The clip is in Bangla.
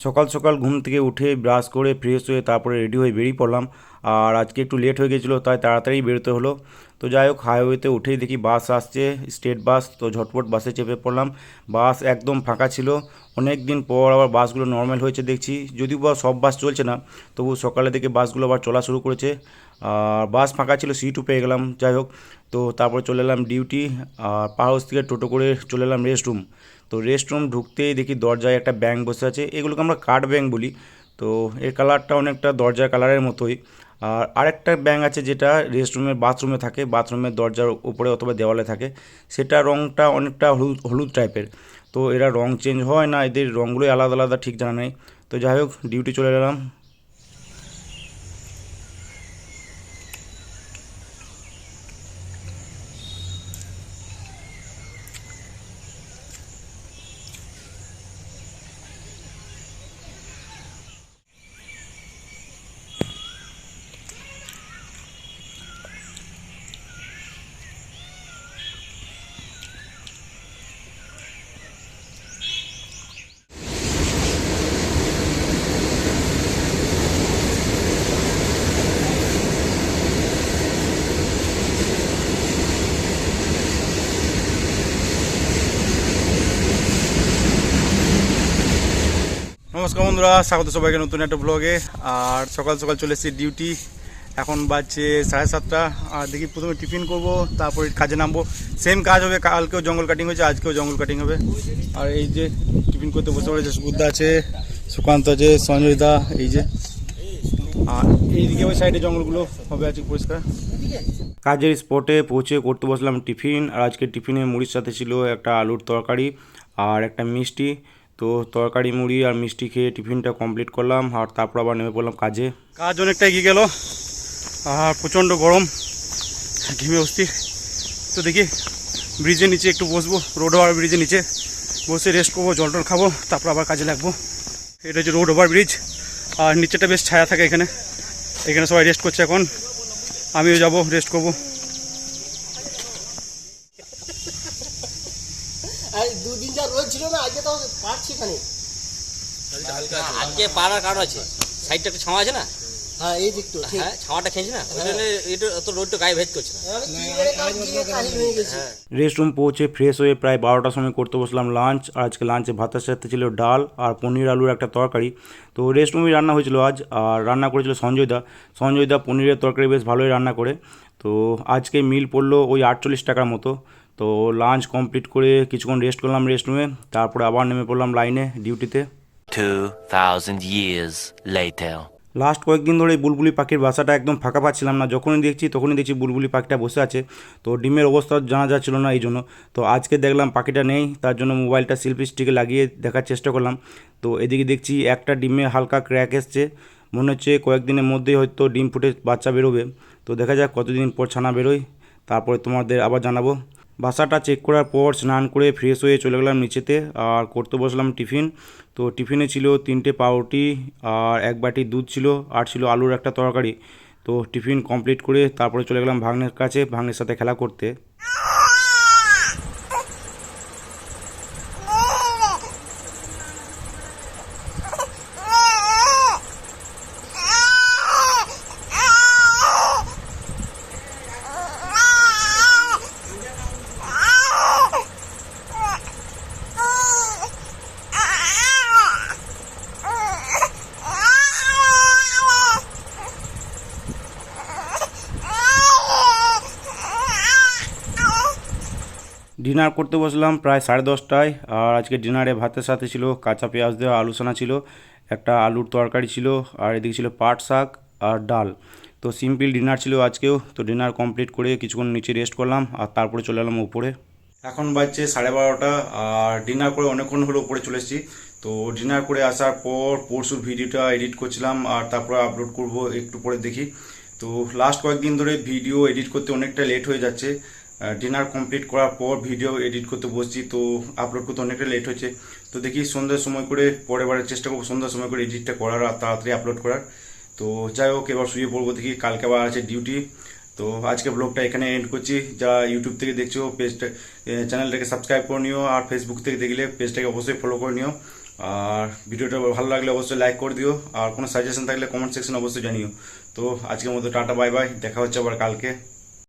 সকাল সকাল ঘুম থেকে উঠে ব্রাশ করে ফ্রেশ হয়ে তারপরে রেডি হয়ে বেরিয়ে পড়লাম। আর আজকে একটু লেট হয়ে গেছিল, তাই তাড়াতাড়ি বেরোতে হলো। তো যাই হোক হাইওয়েতে উঠেই দেখি বাস আসছে স্টেট বাস তো ঝটপট বাসে চেপে পড়লাম। বাস একদম ফাঁকা ছিল। অনেক দিন পর আবার বাসগুলো নর্মাল হয়েছে দেখছি। যদিও বা সব বাস চলছে না তবু সকালে থেকে বাসগুলো আবার চলা শুরু করেছে। আর বাস ফাঁকা ছিল সিটও পেয়ে গেলাম। যাই হোক, তো তারপরে চলে এলাম ডিউটি আর পাহাড় থেকে টোটো করে চলে এলাম রেস্ট রুম তো রেস্টরুম ঢুকতেই দেখি দরজায় একটা ব্যাঙ্ক বসে আছে, এগুলোকে আমরা কাঠ ব্যাঙ্ক বলি। তো এর কালারটা অনেকটা দরজার কালারের মতোই। আর আরেকটা ব্যাঙ্ক আছে যেটা রেস্টরুমের বাথরুমে থাকে বাথরুমের দরজার উপরে অথবা দেওয়ালে থাকে। সেটা রঙটা অনেকটা হলুদ হলুদ টাইপের তো এরা রং চেঞ্জ হয় না, এদের রঙগুলোই আলাদা আলাদা, ঠিক জানা নেই। তো যাই হোক ডিউটি চলে এলাম। নমস্কার বন্ধুরা, স্বাগত সবাইকে নতুন একটা ব্লগে আর সকাল সকাল চলে এসেছি ডিউটি এখন বাজছে সাড়ে সাতটা। আর দেখি প্রথমে টিফিন করব, তারপরে কাজে নামবো। সেম কাজ হবে, কালকেও জঙ্গল কাটিং হয়েছে, আজকেও জঙ্গল কাটিং হবে। আর এই যে টিফিন করতে বসে পড়েছে সুকুদ্দা আছে, সুকান্ত আছে সঞ্জয় দা এই যে। আর এইদিকে ওই সাইডে জঙ্গলগুলো হবে আছে পরিষ্কার। কাজের স্পটে পৌঁছে করতে বসলাম টিফিন আর আজকে টিফিনে মুড়ির সাথে ছিল একটা আলুর তরকারি আর একটা মিষ্টি। তো তরকারি, মুড়ি আর মিষ্টি খেয়ে টিফিনটা কমপ্লিট করলাম আর তারপর আবার নেমে পড়লাম কাজে। কাজ অনেকটা এগিয়ে গেল। আর প্রচণ্ড গরম। ঘিমে অস্থির। তো দেখি ব্রিজের নিচে একটু বসবো। রোড ওভার ব্রিজের নিচে। বসে রেস্ট করব, জল টল খাব, তারপর আবার কাজে লাগবো। এটা হচ্ছে রোড ওভার ব্রিজ আর নিচেটা বেশ ছায়া থাকে এখানে। এখানে সবাই রেস্ট করছে এখন। আমিও যাব রেস্ট করব। দুদিন যা রোদ ছিল না আজকে তো পারছি আজকে পাড়ার কারণ আছে। সাইডটা একটু ছাওয়া আছে না? হ্যাঁ এই দিকটা হ্যাঁ ছাওয়াটা খেয়েছি না? ওই জন্য এটা অত রোডটা গায়ে ভেদ করছে না। আমি কি করে কাজ দিয়ে কাহিল হয়ে গেছি? রেস্ট রুম পৌঁছে ফ্রেশ হয়ে প্রায় বারোটার সময় করতে বসলাম লাঞ্চ। আর আজকে লাঞ্চে ভাতের সাথে ছিল ডাল আর পনির আলুর একটা তরকারি। তো রেস্ট রুমে রান্না হয়েছিল আজ আর রান্না করেছিল সঞ্জয় দা। সঞ্জয় দা পনিরের তরকারি বেশ ভালোই রান্না করে। তো আজকে মিল পড়ল ওই আটচল্লিশ টাকার মতো। তো লাঞ্চ কমপ্লিট করে কিছুক্ষণ রেস্ট করলাম রেস্ট রুমে তারপরে আবার নেমে পড়লাম লাইনে ডিউটিতে 2,000 years later. লাস্ট কয়েকদিন ধরে এই বুলবুলি পাখির বাসাটা একদম ফাঁকা পাচ্ছিলাম না যখনই দেখছি তখনই দেখছি বুলবুলি পাখিটা বসে আছে। তো ডিমের অবস্থা জানা যাচ্ছিল না এই জন্য। তো আজকে দেখলাম পাখিটা নেই তার জন্য মোবাইলটা সেলফি স্টিকে লাগিয়ে দেখার চেষ্টা করলাম। তো এদিকে দেখছি একটা ডিমে হালকা ক্র্যাক এসছে। মনে হচ্ছে কয়েকদিনের মধ্যেই হয়তো ডিম ফুটে বাচ্চা বেরোবে। তো দেখা যাক কতদিন পর ছানা বেরোয়। তারপরে তোমাদের আবার জানাব। বাসাটা চেক করার পর স্নান করে ফ্রেশ হয়ে চলে গেলাম নিচেতে আর করতে বসলাম টিফিন। তো টিফিনে ছিল তিনটে পাউরুটি আর এক বাটি দুধ ছিল আর ছিল আলুর একটা তরকারি। তো টিফিন কমপ্লিট করে তারপরে চলে গেলাম ভাগ্নের কাছে ভাগ্নের সাথে খেলা করতে। ডিনার করতে বসলাম প্রায় সাড়ে দশটায়। আর আজকে ডিনারে ভাতের সাথে ছিল কাঁচা পেঁয়াজ দেওয়া, আলু সানা ছিল, একটা আলুর তরকারি ছিল, আর এদিকে ছিল পাট শাক আর ডাল। তো সিম্পল ডিনার ছিল আজকেও। তো ডিনার কমপ্লিট করে কিছুক্ষণ নিচে রেস্ট করলাম, আর তারপরে চলে এলাম উপরে। এখন বাজছে সাড়ে বারোটা, আর ডিনার করে অনেকক্ষণ হলো উপরে চলে এসেছি। তো ডিনার করে আসার পর পরশুর ভিডিওটা এডিট করছিলাম, আর তারপরে আপলোড করব একটু পরে দেখি। তো লাস্ট কয়েকদিন ধরে ভিডিও এডিট করতে অনেকটা লেট হয়ে যাচ্ছে। ডিনার কমপ্লিট করার পর ভিডিও এডিট করতে বসছি, তো আপলোড করতে অনেকটা লেট হচ্ছে। তো দেখি সন্ধ্যার সময় করে, পরের বারের চেষ্টা করব সন্ধ্যার সময় করে এডিটটা করার আর তাড়াতাড়ি আপলোড করার। তো যাই হোক, এবার শুয়ে পড়ব, দেখি কালকে আবার আছে ডিউটি তো আজকে ব্লগটা এখানে এন্ড করছি। যারা ইউটিউব থেকে দেখছ পেজটা চ্যানেলটাকে সাবস্ক্রাইব করে নিও আর ফেসবুক থেকে দেখলে পেজটাকে অবশ্যই ফলো করে নিও। আর ভিডিওটা ভালো লাগলে অবশ্যই লাইক করে দিও। আর কোনো সাজেশন থাকলে কমেন্ট সেকশন অবশ্যই জানিও। তো আজকের মতো টাটা বাই বাই দেখা হচ্ছে আবার কালকে।